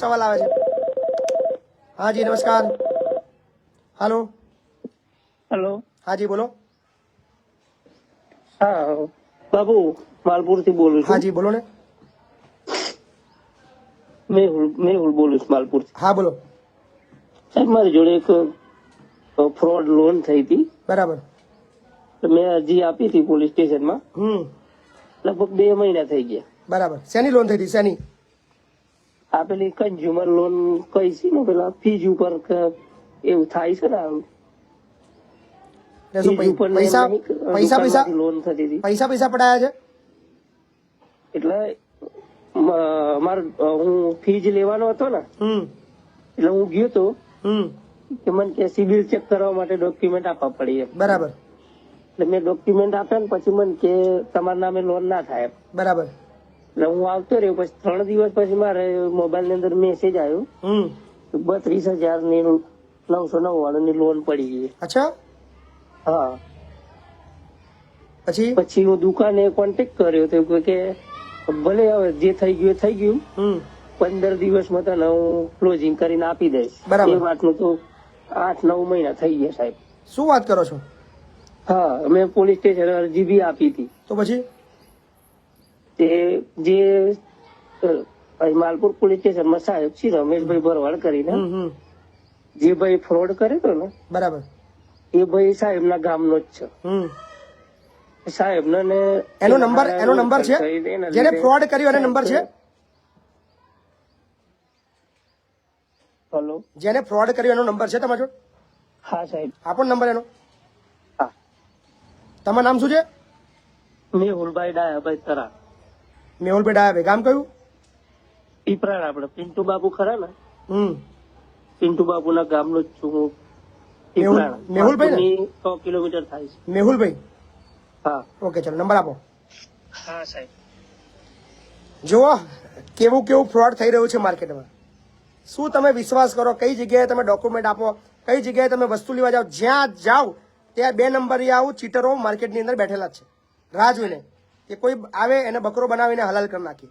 સવાલ આવે છે. હાજી નમસ્કાર. હાલો. હેલો. હાજી બોલો. હા બાબુ માલપુરથી બોલું છું. હાજી બોલો ને. મેહુલ મેહુલ બોલું છું માલપુરથી હા બોલો. સાહેબ મારી જોડે એક ફ્રોડ લોન થઈ હતી. બરાબર. તો મેં અરજી આપી હતી પોલીસ સ્ટેશનમાં. હમ. લગભગ બે મહિના થઈ ગયા. બરાબર. શેની લોન થઈ હતી? શેની? આ પેલી કન્ઝ્યુમર લોન કઈ છે ને પેલા? ફીજ ઉપર કે એવું થાય છે ને આમ? એટલે શું ફીજ ઉપર પૈ- પૈસા પૈસા પૈસા લોન થતી હતી. પૈસા પૈસા પડાયા છે? એટલે મ- હું ફીજ લેવાનો હતો ને એટલે હું ગયો તો કે મને કે સિબિલ ચેક કરવા માટે ડોક્યુમેન્ટ આપવા પડી બરાબર. એટલે મેં ડોક્યુમેન્ટ આપ્યા ને પછી મને કે તમારા નામે લોન ના થાય. બરાબર. એટલે હું આવતો રહ્યો પછી ત્રણ દિવસ પછી મારે મોબાઈલની અંદર મેસેજ આવ્યો. બત્રીસ હજારની નવસો નવ્વાણું ની લોન પડી ગઈ. અચ્છા? હા. પછી? પછી હું દુકાને કોન્ટેક્ટ કર્યો તો કે ભલે હવે જે થઈ ગયું થઈ ગયું. પંદર દિવસમાં તને હું ક્લોઝિંગ કરીને આપી દઈશ. બરાબર. એ વાતનું તો આઠ નવ મહિના થઈ ગયા સાહેબ. શું વાત કરો છો? હા મેં પોલીસ સ્ટેશન અરજી બી આપી હતી. તો પછી? તે જે માલપુર પોલીસ સ્ટેશનમાં સાહેબ શ્રી રમેશભાઈ ભરવાડ કરીને. જે ભાઈ ફ્રોડ કર્યો હતો ને બરાબર. એ ભાઈ સાહેબના ગામનો જ છે. સાહેબ ને એનો નંબર એનો નંબર છે? જેને ફ્રોડ કર્યો એનો નંબર છે? હેલો. જેને ફ્રોડ કર્યો એનો નંબર છે તમારો? હા સાહેબ. આપો ને નંબર એનો? હા. તમારું નામ શું છે? મેહુલભાઈ ડાયાભાઈ તરા મેહુલભાઈ ડાયાભાઈ ગામ કયું પીપરાળ આપડે પિન્ટુ બાબુ ખરા ને? હમ. પિન્ટુ બાબુના ગામનો જ છું હું. પીપરાળ. મેહુલભાઈ સો કિલોમીટર થાય છે. મેહુલભાઈ? હા. ઓકે ચલો નંબર આપો. હા સાહેબ. જુઓ કેવું કેવું ફ્રોડ થઈ રહ્યું છે માર્કેટમાં. શું તમે વિશ્વાસ કરો કઈ જગ્યાએ તમે ડોક્યુમેન્ટ આપો કઈ જગ્યાએ તમે વસ્તુ લેવા જાઓ જ્યાં જાઓ ત્યાં બે નંબરી આવું ચીટરો માર્કેટની અંદર બેઠેલા છે. રાહ જોઈને. કે કોઈ આવે એને બકરો બનાવીને હલાલ કરી નાખી.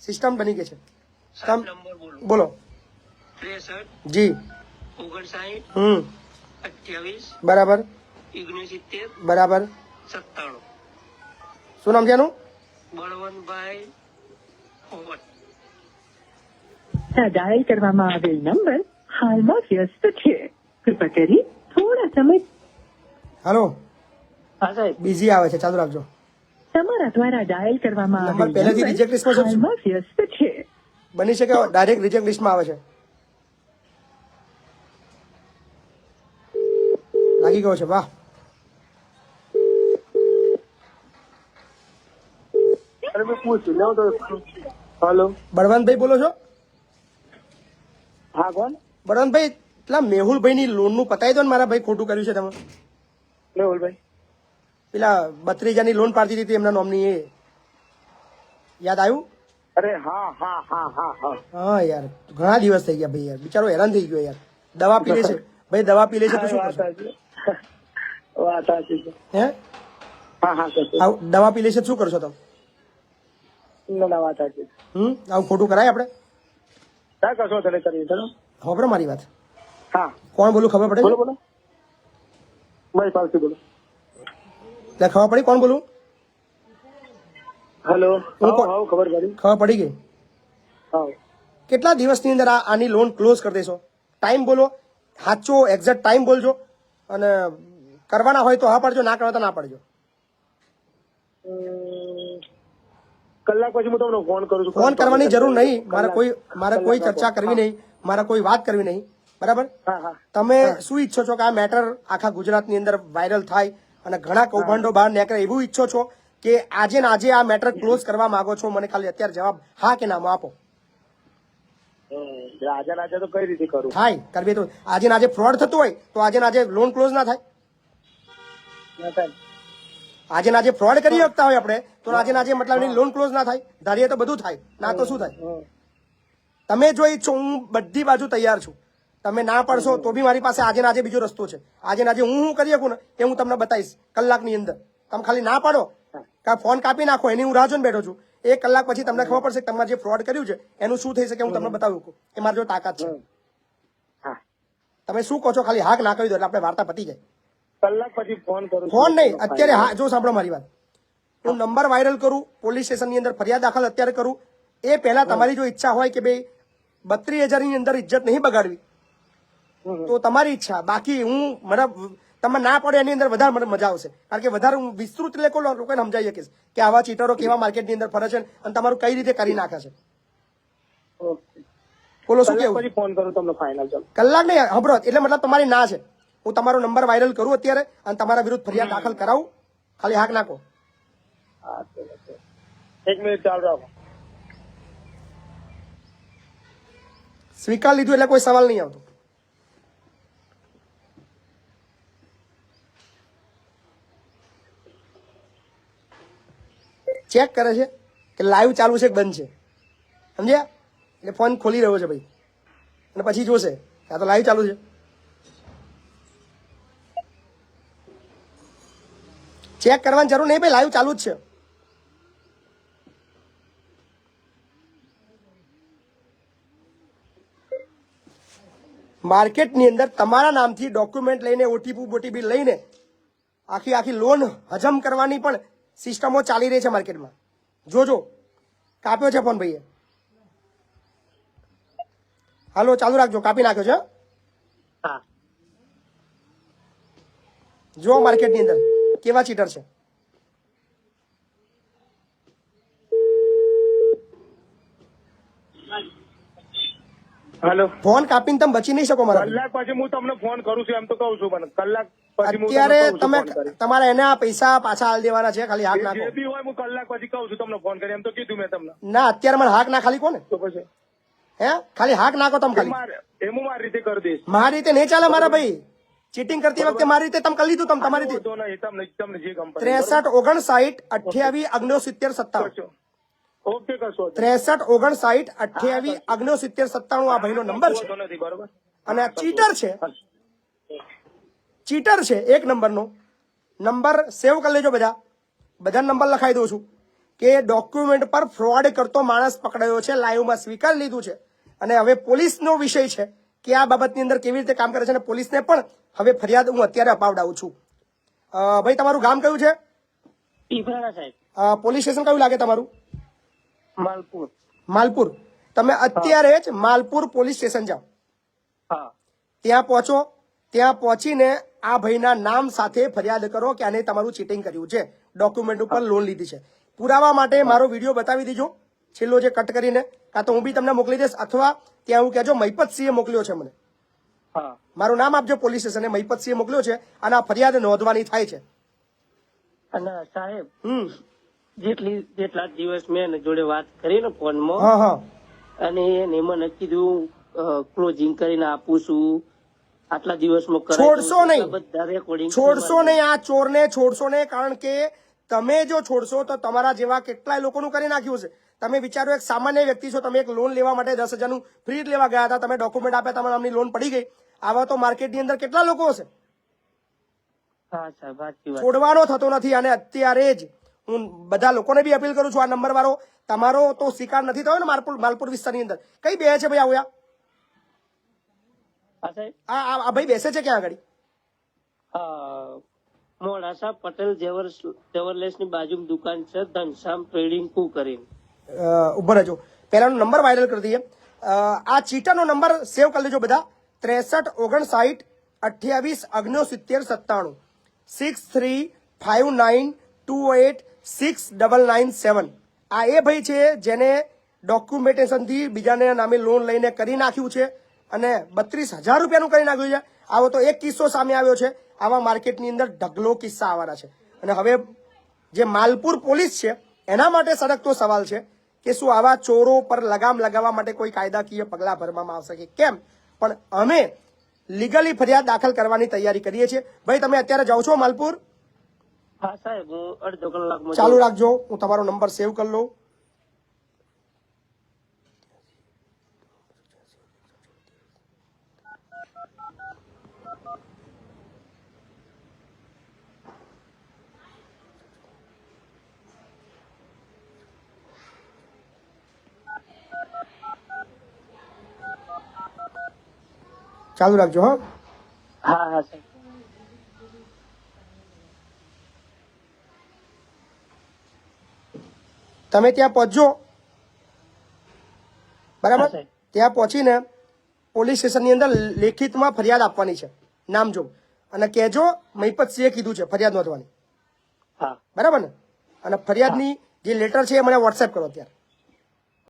સિસ્ટમ બની ગઈ છે. બોલો. જી. ઓગણસાઠ હમ. અઠ્યાવીસ બરાબર. ઓગણસિત્તેર બરાબર. સત્તાણું. શું નામ છે એનું? બળવંતભાઈ ડાયલ કરવામાં આવેલ નંબર હાલમાં વ્યસ્ત છે. કૃપા કરી થોડા સમય હલો હા સાહેબ. બીજી આવે છે. ચાલુ રાખજો. તમારા દ્વારા ડાયલ કરવામાં નંબર આવેલ પહેલેથી નંબર reject માં છે? વ્યસ્ત છે. બની શકે ડાયરેક્ટ રિજેક્ટ લિસ્ટમાં આવે છે. લાગી ગયો છે વાહ. હલો. બળવંતભાઈ બોલો છો? હા કોણ? બળવંતભાઈ પેલા મેહુલભાઈની લોનનું પતાવી દો ને મારા ભાઈ ખોટું કર્યું છે તમે. મેહુલભાઈ. પેલા બત્રીસ હજારની લોન પાડતી હતી એમના નોમની એ. યાદ આવ્યું? અરે હા હા હા હા હા. હા યાર ઘણા દિવસ થઈ ગયા ભાઈ યાર. બિચારો હેરાન થઈ ગયો યાર. દવા પી લે છે. ભાઈ દવા પી લે છે તો શું કરશે? વાત સાચી છે. હે? હા હા દવા પી લે છે તો શું કરશો તમે ના ના વાત સાચી હમ? આવું ખોટું કરાય આપણે? હા કરશો તને કરીએ ચલો. ખબર મારી વાત? હા. કોણ બોલું ખબર પડે? બોલો? બોલો. ભાઈ પાલસી બોલો. એટલે ખબર પડી? કોણ બોલું? હેલો? ખબર પડી. ખબર પડી ગઈ? કેટલા દિવસની અંદર આની લોન ક્લોઝ કરી દેશો? ટાઈમ બોલો. સાચો એક્ઝેક્ટ ટાઈમ બોલજો. અને કરવાના હોય તો હા પાડજો ના કરવા તો ના પાડજો. કલાક પછી હું તમને ફોન કરું છું. ફોન કરવાની જરૂર નહીં. મારે કોઈ મારે કોઈ ચર્ચા કરવી નહીં. મારે કોઈ વાત કરવી નહીં. બરાબર? તમે શું ઈચ્છો છો કે આ મેટર આખા ગુજરાતની અંદર વાયરલ થાય? અને ઘણા કૌભાંડો બહાર નીકળે એવું ઈચ્છો છો કે આજે ને આજે આ મેટર ક્લોઝ કરવા માંગો છો? મને ખાલી અત્યારે જવાબ હા કે નામ આપો. આજે ને આજે તો કઈ રીતે કરું? થાય કરવી તો આજે ને આજે ફ્રોડ થતું હોય તો આજે ને આજે લોન ક્લોઝ ના થાય. આજે ને આજે ફ્રોડ કરી શકતા હોય આપણે તો આજે ને આજે મતલબ લોન ક્લોઝ ના થાય. ધારીએ તો બધું થાય. ના તો શું થાય? તમે જો ઈચ્છો હું બધી બાજુ તૈયાર છું. તમે ના પડશો તો બી મારી પાસે આજે આજે બીજો રસ્તો છે. આજે આજે હું શું કરી શકું ને એ હું તમને બતાવીશ કલાકની અંદર. તમે ખાલી ના પાડો. કા ફોન કાપી નાખો એની હું રાહ જોઈને બેઠો છું. એક કલાક પછી તમને ખબર પડશે કે તમારે જે ફ્રોડ કર્યું છે એનું શું થઈ શકે હું તમને બતાવી શકું એ મારી જો તાકાત છે. હા. તમે શું કહો છો? ખાલી હાક ના કહી દો એટલે આપણે વાર્તા પતી જાય. કલાક પછી ફોન કરું ફોન નહીં અત્યારે હા જો સાંભળો મારી વાત. હું નંબર વાયરલ કરું પોલીસ સ્ટેશનની અંદર ફરિયાદ દાખલ અત્યારે કરું. એ પહેલા તમારી જો ઈચ્છા હોય કે ભાઈ બત્રીસ હજારની અંદર ઇજ્જત નહીં બગાડવી. તો તમારી ઈચ્છા. બાકી હું મને તમે ના પડે એની અંદર વધારે મને મજા આવશે. કારણ કે વધારે હું વિસ્તૃત લેખો લોકોને સમજાવી શકીશ કે આવા ચીટરો કેવા માર્કેટની અંદર ફરે છે અને તમારું કઈ રીતે કરી નાખે છે. બોલો શું કેવું? પછી ફોન કરું તમને ફાઇનલ ચાલો. કલાક નહીં સાંભળો એટલે મતલબ તમારી ના છે. હું તમારો નંબર વાયરલ કરું અત્યારે અને તમારા વિરુદ્ધ ફરિયાદ દાખલ કરાવું. ખાલી હાક નાખો. એક મિનિટ ચાલુ રાખો. સ્વીકાર લીધું એટલે કોઈ સવાલ નહીં આવતો. ચેક કરે છે કે લાઈવ ચાલુ છે કે બંધ છે. સમજ્યા? એટલે ફોન ખોલી રહ્યો છે ભાઈ. અને પછી જોશે આ તો લાઈવ ચાલુ છે. ચેક કરવાની જરૂર નહીં ભાઈ, લાઈવ ચાલુ જ છે. માર્કેટની અંદર તમારા નામથી ડોક્યુમેન્ટ લઈને ઓટીપી બોટીપી લઈને આખી આખી લોન હજમ કરવાની પણ સિસ્ટમો ચાલી રહી છે માર્કેટમાં. જોજો. કાપ્યો છે ફોન ભાઈએ. હાલો ચાલુ રાખજો. કાપી નાખ્યો છે હા. જો માર્કેટની અંદર કેવા ચીટર છે. હેલો ફોન કાપીને તમે બચી નહીં શકો મારા કલાક પછી હું તમને ફોન કરું છું એમ તો કહું છું પણ કલાક અત્યારે તમે તમારે એને આ પૈસા પાછા હાલ દેવાના છે ખાલી હાક જે નાખો. બી હોય હું કલાક પછી કહું છું તમને ફોન કરી એમ તો કીધું મેં તમને. ના અત્યારે મને હાક ના ખાલી કોને? તો પછી? હે? ખાલી હાક નાખો તમે ખાલી. એ હું મારી રીતે કરી દઈશ. મારી રીતે નહીં ચાલે મારા ભાઈ. ચીટિંગ કરતી વખતે મારી રીતે તમે કરી લીધું તમે તમારી રીતે. ત્રેસઠ ઓગણસાઠ અઠ્યાવીસ અગ્નોસિત્તેર સત્તાણું ઓકે કશો ત્રેસઠ ઓગણસાઠ અગ્નો સિત્તેર સત્તાણું આ ભાઈનો નંબર છે. અને આ ચીટર છે. ચીટર છે એક નંબરનો. નંબર સેવ કરી લેજો બધા. બધા નંબર લખાઈ દઉં છું. કે ડોક્યુમેન્ટ પર ફ્રોડ કરતો માણસ પકડાયો છે લાઈવમાં સ્વીકાર લીધું છે. અને હવે પોલીસનો વિષય છે કે આ બાબતની અંદર કેવી રીતે કામ કરે છે અને પોલીસને પણ હવે ફરિયાદ હું અત્યારે અપાવડાવું છું. ભાઈ તમારું ગામ કયું છે? પોલીસ સ્ટેશન કયું લાગે તમારું? માલપુર. માલપુર. તમે અત્યારે જ માલપુર પોલીસ સ્ટેશન જાઓ. ત્યાં પહોંચો. ત્યાં પહોંચીને આ ભાઈના નામ સાથે ફરિયાદ કરો કે આને તમારું ચીટિંગ કર્યું છે. ડોક્યુમેન્ટ ઉપર લોન લીધી છે. પુરાવા માટે મારો વીડિયો બતાવી દીજો. છેલ્લો જે કટ કરીને. કાં તો હું બી તમને મોકલી દઈશ અથવા ત્યાં હું કહેજો મહિપતસિંહે મોકલ્યો છે મને. હા. મારું નામ આપજો પોલીસ સ્ટેશને. મહિપતસિંહે મોકલ્યો છે અને આ ફરિયાદ નોંધવાની થાય છે. અને સાહેબ હમ. જેટલી જેટલા દિવસ મેં એની જોડે વાત કરી ને ફોનમાં અને એને મને કીધું ક્લોઝિંગ કરીને આપું છું. આટલા દિવસમાં છોડશો નહીં. બધા રેકોર્ડિંગ છોડશો નહીં આ ચોરને છોડશો નહીં કારણ કે તમે જો છોડશો તો તમારા જેવા કેટલાય લોકોનું કરી નાખ્યું છે. તમે વિચારો એક સામાન્ય વ્યક્તિ છો તમે એક લોન લેવા માટે દસ હજારનું ફ્રી લેવા ગયા હતા તમે ડોક્યુમેન્ટ આપ્યા તમારા નામની લોન પડી ગઈ. આવા તો માર્કેટની અંદર કેટલા લોકો હશે? છોડવાનો થતો નથી અને અત્યારે જ હું બધા લોકોને બી અપીલ કરું છું આ નંબર વાળો તમારો તો શિકાર નથી થયો ને માલપુર માલપુર વિસ્તારની અંદર. કઈ બે છે ભાઈ આવું આ ભાઈ બેસે છે ક્યાં આગળ? મોડાસા પટેલ જેવર જેવરલેસની બાજુમાં દુકાન છે ધનશ્યામ ટ્રેડિંગ કુ કરીને. ઊભો રહેજો. પહેલાનો નંબર વાયરલ કરી દઈએ. આ આ ચીટાનો નંબર સેવ કરી લેજો બધા. ત્રેસઠ ઓગણસાઠ અઠ્યાવીસ અગ્નોસિત્તેર સત્તાણું. Six three five nine two eight six double nine seven. આ એ ભાઈ છે જેને ડોક્યુમેન્ટેશનથી બીજાને નામે લોન લઈને કરી નાખ્યું છે અને બત્રીસ હજાર રૂપિયાનું કરી નાખ્યું છે. આવો તો એક કિસ્સો સામે આવ્યો છે. આવા માર્કેટની અંદર ઢગલો કિસ્સા આવવાના છે. અને હવે જે માલપુર પોલીસ છે, એના માટે સળગતો સવાલ છે કે શું આવા ચોરો પર લગામ લગાવવા માટે કોઈ કાયદાકીય પગલાં ભરવામાં આવશે કે કેમ? પણ અમે લીગલી ફરિયાદ દાખલ કરવાની તૈયારી કરીએ છીએ. ભાઈ, તમે અત્યારે જાઓ છો માલપુર? चालू राखजो हूँ तमो नंबर सेव कर लो। चालू रखो हाँ। हाँ हाँ सर તમે ત્યાં પહોંચજો. બરાબર? ત્યાં પહોંચીને પોલીસ સ્ટેશનની અંદર લેખિતમાં ફરિયાદ આપવાની છે. નામ જો અને કહેજો મહિપતસિંહે કીધું છે ફરિયાદ નોંધવાની. હા. બરાબર ને? અને ફરિયાદની જે લેટર છે એ મને વોટ્સએપ કરો અત્યારે.